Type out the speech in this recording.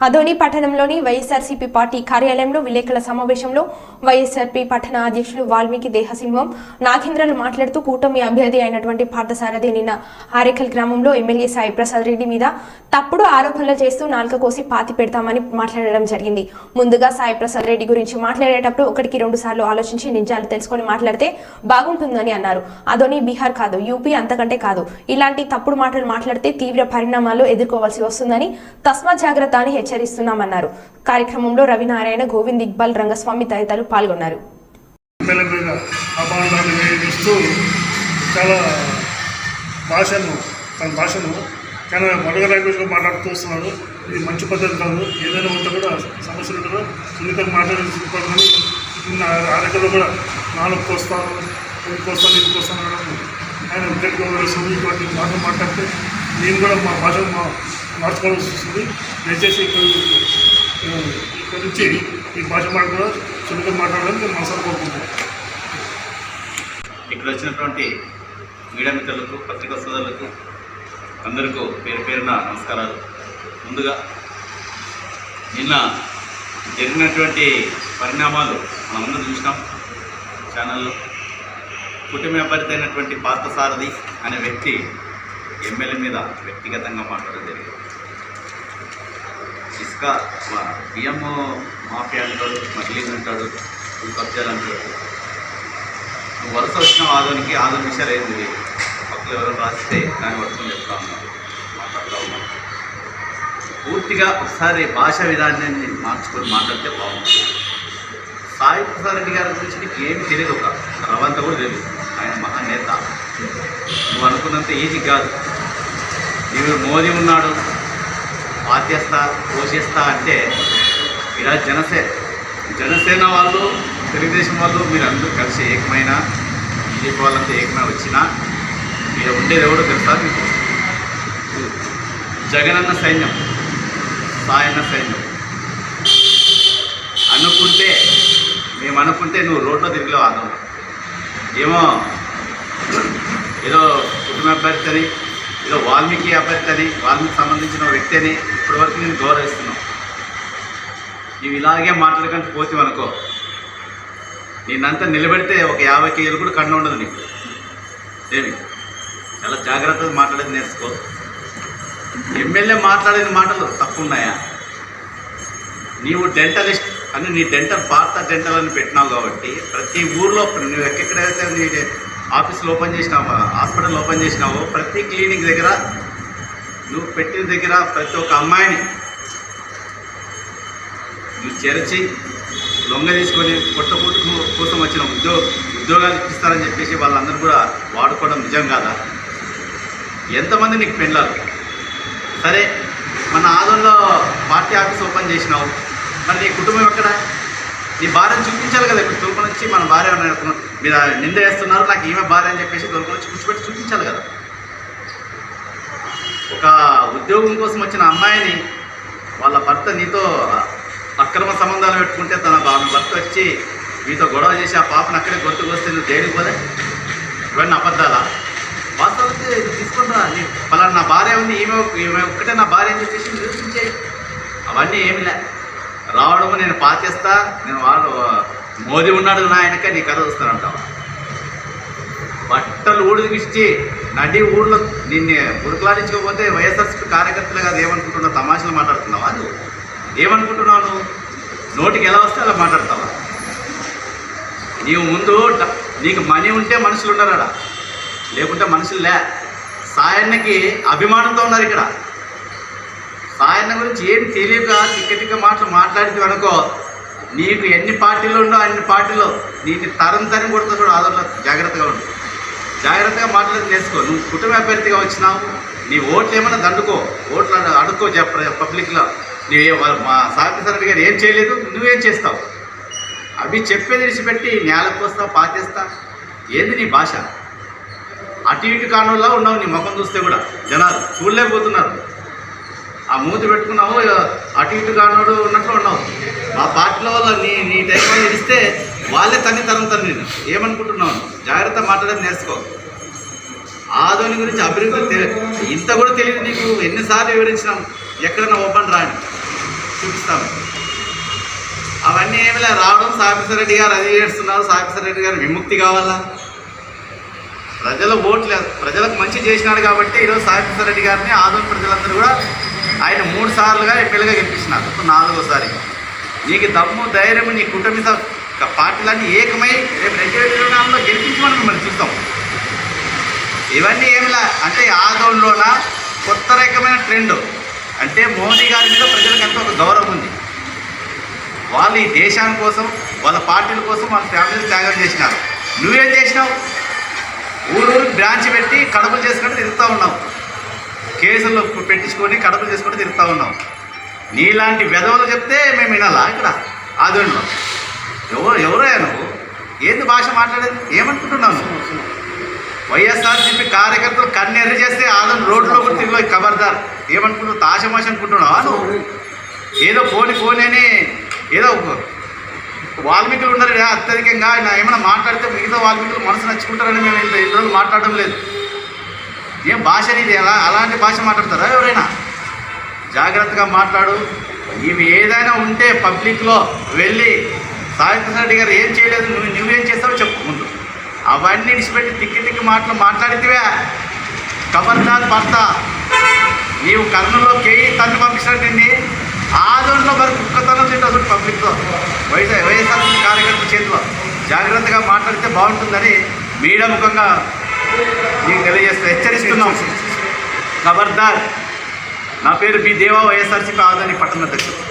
అదోని పట్టణంలోని వైఎస్ఆర్సీపీ పార్టీ కార్యాలయంలో విలేకరుల సమావేశంలో వైఎస్ఆర్పీ పట్టణ అధ్యక్షులు వాల్మీకి దేహసింహం నాగేంద్రలు మాట్లాడుతూ కూటమి అభ్యర్థి అయినటువంటి పార్థసారథి నిన్న ఆరేకల్ గ్రామంలో ఎమ్మెల్యే సాయి ప్రసాద్ రెడ్డి మీద తప్పుడు ఆరోపణలు చేస్తూ నాలుక కోసి పాతి పెడతామని మాట్లాడడం జరిగింది. ముందుగా సాయి ప్రసాద్ రెడ్డి గురించి మాట్లాడేటప్పుడు ఒకటికి రెండు సార్లు ఆలోచించి నిజాలు తెలుసుకొని మాట్లాడితే బాగుంటుందని అన్నారు. అదోని బీహార్ కాదు యూపీ అంతకంటే కాదు. ఇలాంటి తప్పుడు మాటలు మాట్లాడితే తీవ్ర పరిణామాలు ఎదుర్కోవాల్సి వస్తుందని తస్మా జాగ్రత్త అని హెచ్చరిస్తున్నామన్నారు. కార్యక్రమంలో రవినారాయణ గోవింద్ ఇక్బాల్ రంగస్వామి తదితరులు పాల్గొన్నారు. చాలా భాషను తన భాషను చాలా మొదల లాంగ్వేజ్లో మాట్లాడుతూ వస్తున్నాడు ఇది మంచి పద్ధతి కాదు. ఏదైనా ఉంటే కూడా సమస్యలు కూడా సున్నితంగా మాట్లాడుకోవాలని ఆరోగ్యంలో కూడా నాలుగు కోస్తాను ఇది కోస్తాను ఇది కోస్తాను అనడం ఆయన ఉద్యోగ ఇటువంటి మాటలు మాట్లాడితే నేను కూడా మా భాష మా మార్చుకోవాల్సి వస్తుంది దయచేసి ఇక్కడ ఇక్కడ నుంచి ఈ భాష మాట కూడా మాట్లాడాలని నేను మనసారి కోరుకుంటున్నాను. ఇక్కడ వచ్చినటువంటి మీడియా మిత్రులకు పత్రికా సోదరులకు అందరికీ పేరు పేరున నమస్కారాలు. ముందుగా నిన్న జరిగినటువంటి పరిణామాలు మనమందరం చూసినాం. ఛానల్లో కుటుంబ అభ్యర్థి అయినటువంటి పార్థసారథి అనే వ్యక్తి ఎమ్మెల్యే మీద వ్యక్తిగతంగా మాట్లాడడం జరిగింది. ఇసుక మా- బియ్యం మాఫియా అంటాడు మహిళ అంటాడు కబ్జాలు అంటాడు. నువ్వు వరుస వచ్చిన ఆదోనికి ఆదో విషయాలు ఏం తెలియదు. పక్కన ఎవరో రాస్తే దాన్ని వర్షం చెప్తా ఉన్నాను మాట్లాడుతూ ఉన్నాను పూర్తిగా ఒకసారి భాష విధానాన్ని మార్చుకొని మాట్లాడితే బాగుంటుంది. సాయి ప్రసాద్ రెడ్డి గారి గురించి నీకు ఏమి తెలియదు ఒక రవంతా కూడా తెలియదు. ఆయన మహానేత నువ్వు అనుకున్నంత ఈజీ కాదు. నీవు మోదీ ఉన్నాడు. పాత్యస్తా పోషిస్తా అంటే ఇలా జనసేన జనసేన వాళ్ళు తెలుగుదేశం వాళ్ళు మీరు అందరూ కలిసి ఏకమైన బీజేపీ వాళ్ళంతా ఏకమై వచ్చినా మీరు ఉండేది ఎవడో తెలుసా మీకు? జగనన్న సైన్యం సాయన్న సైన్యం. అనుకుంటే మేము అనుకుంటే నువ్వు రోడ్లో తిరిగిలో ఆదం ఏమో ఏదో కుటుంబ అభ్యర్థి అని వాల్మీకి అభ్యర్థి అని వాల్మీకి సంబంధించిన వ్యక్తి అని ఇప్పటివరకు నేను గౌరవిస్తున్నాను నువ్వు ఇలాగే మాట్లాడకంటే పోతే అనుకో. నేనంతా నిలబెడితే ఒక యాభై కేజీలు కూడా కన్ను ఉండదు నీకు. ఏమి? చాలా జాగ్రత్తగా మాట్లాడేది నేర్చుకో. ఎమ్మెల్యే మాట్లాడిన మాటలు తప్పు ఉన్నాయా నీవు డెంటలిస్ట్ అని నీ డెంటల్ భారత డెంటల్ అని పెట్టినావు కాబట్టి ప్రతి ఊర్లో నువ్వు ఎక్కడైతే నీ ఆఫీసులు ఓపెన్ చేసినావు? హాస్పిటల్ ఓపెన్ చేసినావు? ప్రతి క్లినిక్ దగ్గర నువ్వు పెట్టిన దగ్గర ప్రతి ఒక్క అమ్మాయిని నువ్వు చేర్చి లొంగ తీసుకొని కొత్త కుటుంబం కోసం వచ్చిన ఉద్యోగ ఉద్యోగాలు ఇప్పిస్తారని చెప్పేసి వాళ్ళందరూ కూడా వాడుకోవడం నిజం కాదా? ఎంతమంది నీకు పెళ్ళారు సరే మన ఆదంలో పార్టీ ఆఫీస్ ఓపెన్ చేసినావు. మరి నీ కుటుంబం ఎక్కడ? నీ భార్యను చూపించాలి కదా ఇప్పుడు తూర్పు నుంచి మన భార్య అనుకున్నాం మీరు నింద వేస్తున్నారు నాకు ఈమె భార్య అని చెప్పేసి తొలుకొని వచ్చి కూర్చోబెట్టి చూపించాలి కదా. ఒక ఉద్యోగం కోసం వచ్చిన అమ్మాయిని వాళ్ళ భర్త నీతో అక్రమ సంబంధాలు పెట్టుకుంటే తన ఆమె భర్త వచ్చి మీతో గొడవ చేసి ఆ పాపను అక్కడే గుర్తుకు వస్తే నువ్వు జైలుకి పోలే? ఇవన్నీ అబద్ధాలా? వాస్తవానికి ఇది తీసుకుంటా నీ పలానా నా భార్య ఉంది ఈమె ఈమె ఒక్కటే నా భార్య అని చెప్పేసి నిరూపించే అవన్నీ ఏమి లే. రావడము నేను పాచేస్తా నేను వాళ్ళు మోదీ ఉన్నాడు నా నీ కథ వస్తానంటావా బట్టలు ఊడిగిచ్చి నడి ఊళ్ళో నిన్ను ఉరుకులాడించకపోతే వైఎస్ఆర్సీపీ కార్యకర్తలు కాదు ఏమనుకుంటున్నావు? తమాషలు మాట్లాడుతున్నావా నువ్వు ఏమనుకుంటున్నావు నోటికి ఎలా వస్తే అలా మాట్లాడతావా? నీవు ముందు నీకు మనీ ఉంటే మనుషులు ఉన్నారా లేకుంటే మనుషులు లే. సాయన్నకి అభిమానంతో ఉన్నారు ఇక్కడ. సాయన్న గురించి ఏం తెలియక తిక్క తిక్క మాటలు మాట్లాడితే అనుకో నీకు ఎన్ని పార్టీలు ఉండో అన్ని పార్టీలో నీకు తరం తరం కొడుతూ చూడు ఆదరణ జాగ్రత్తగా ఉండు. జాగ్రత్తగా మాట్లాడి నేర్చుకో. నువ్వు కుటుంబ అభ్యర్థిగా వచ్చినావు నీ ఓట్లు ఏమైనా దండుకో. ఓట్లు అడుక్కో చెప్ప పబ్లిక్లో. నువ్వే మా మా సార్ గారు ఏం చేయలేదు నువ్వేం చేస్తావు? అవి చెప్పేది విడిచిపెట్టి నేలకు వస్తావు పాతేస్తా. ఏంది నీ భాష? అటు ఇటు కానుల్లో ఉన్నావు నీ ముఖం చూస్తే కూడా జనాలు చూడలేకపోతున్నారు. ఆ మూతి పెట్టుకున్నావు అటు ఇటు కానోడు ఉన్నట్లు ఉన్నావు. మా పార్టీలో వల్ల నీ నీ టైం వాళ్ళు ఇస్తే వాళ్ళే తన్ని తరంతారు నేను ఏమనుకుంటున్నావు? జాగ్రత్త మాట్లాడేది నేర్చుకో. ఆదోని గురించి అభివృద్ధి తెలి ఇంత కూడా తెలియదు నీకు. ఎన్నిసార్లు వివరించినాం. ఎక్కడన్నా ఓపెన్ రాని. చూపిస్తాను అవన్నీ ఏమిలే రావడం సాగేశ్వర రెడ్డి గారు అది చేస్తున్నారు. సాగేశ్వర రెడ్డి గారు విముక్తి కావాలా? ప్రజల ఓట్లు ప్రజలకు మంచి చేసినాడు కాబట్టి ఈరోజు సాగేశ్వర రెడ్డి గారిని ఆదోని ప్రజలందరూ కూడా ఆయన మూడు సార్లుగా ఎమ్మెల్యేగా గెలిపించినారు. ఇప్పుడు నాలుగోసారి. నీకు దమ్ము ధైర్యం నీ కుటుంబ పార్టీలన్నీ ఏకమై రేపు రెండు వేల ఇరవై నాలుగులో గెలిపించమని మిమ్మల్ని చూస్తాం. ఇవన్నీ ఏమిలా అంటే ఆదోళన కొత్త రకమైన ట్రెండ్. అంటే మోదీ గారి మీద ప్రజలకు ఎంతో ఒక గౌరవం ఉంది. వాళ్ళు ఈ దేశాని కోసం వాళ్ళ పార్టీల కోసం వాళ్ళ ఫ్యామిలీని త్యాగం చేసినారు. నువ్వేం చేసినావు? ఊరూరు బ్రాంచ్ పెట్టి కడుపులు చేసుకుంటూ తిరుగుతూ ఉన్నావు. కేసులు పెట్టించుకొని కడుపులు చేసుకొని తిరుగుతూ ఉన్నావు నీలాంటి వెధవలు చెప్తే మేము వినాలా ఇక్కడ? ఆదోళనలో ఎవరు ఎవరయ్యా నువ్వు? ఏంది భాష మాట్లాడేది? ఏమనుకుంటున్నావు నువ్వు? వైఎస్ఆర్సీపీ కార్యకర్తలు కన్నెర్ర చేస్తే ఆదం రోడ్లో కూడా తిరిగి ఖబర్దార్ ఏమనుకుంటున్నావు? తాషమాష అనుకుంటున్నావా నువ్వు? ఏదో పోని పోని అని ఏదో వాల్మీకులు ఉన్నారు అత్యధికంగా ఆయన ఏమైనా మాట్లాడితే మిగతా వాల్మీకులు మనసు నచ్చుకుంటారని మేము ఇంత ఇద్దరు రోజులు మాట్లాడడం లేదు. ఏం భాష అనేది ఎలా అలాంటి భాష మాట్లాడతారా ఎవరైనా? జాగ్రత్తగా మాట్లాడు. ఇవి ఏదైనా ఉంటే పబ్లిక్లో వెళ్ళి సాహిత్య రెడ్డి గారు ఏం చేయలేదు నువ్వు నువ్వేం చేస్తావో చెప్పు ముందు. అవన్నీ విడిచిపెట్టి తిక్కి తిక్కి మాటలు మాట్లాడితేవే. ఖబర్దార్ భర్త. నీవు కర్నూలులో కేయి తన్ను పంపించినట్టు ఆదోళనలో మరి కుక్కతనం తింటావు పబ్లిక్తో వైఎస్ వైఎస్ఆర్ కార్యకర్త చేతిలో. జాగ్రత్తగా మాట్లాడితే బాగుంటుందని మీడియా ముఖంగా నీకు తెలియజేస్తూ హెచ్చరిస్తున్నాం. ఖబర్దార్. నా పేరు బి దేవా వైఎస్ఆర్సీపీ ఆదాని పట్టణ అధ్యక్షుడు.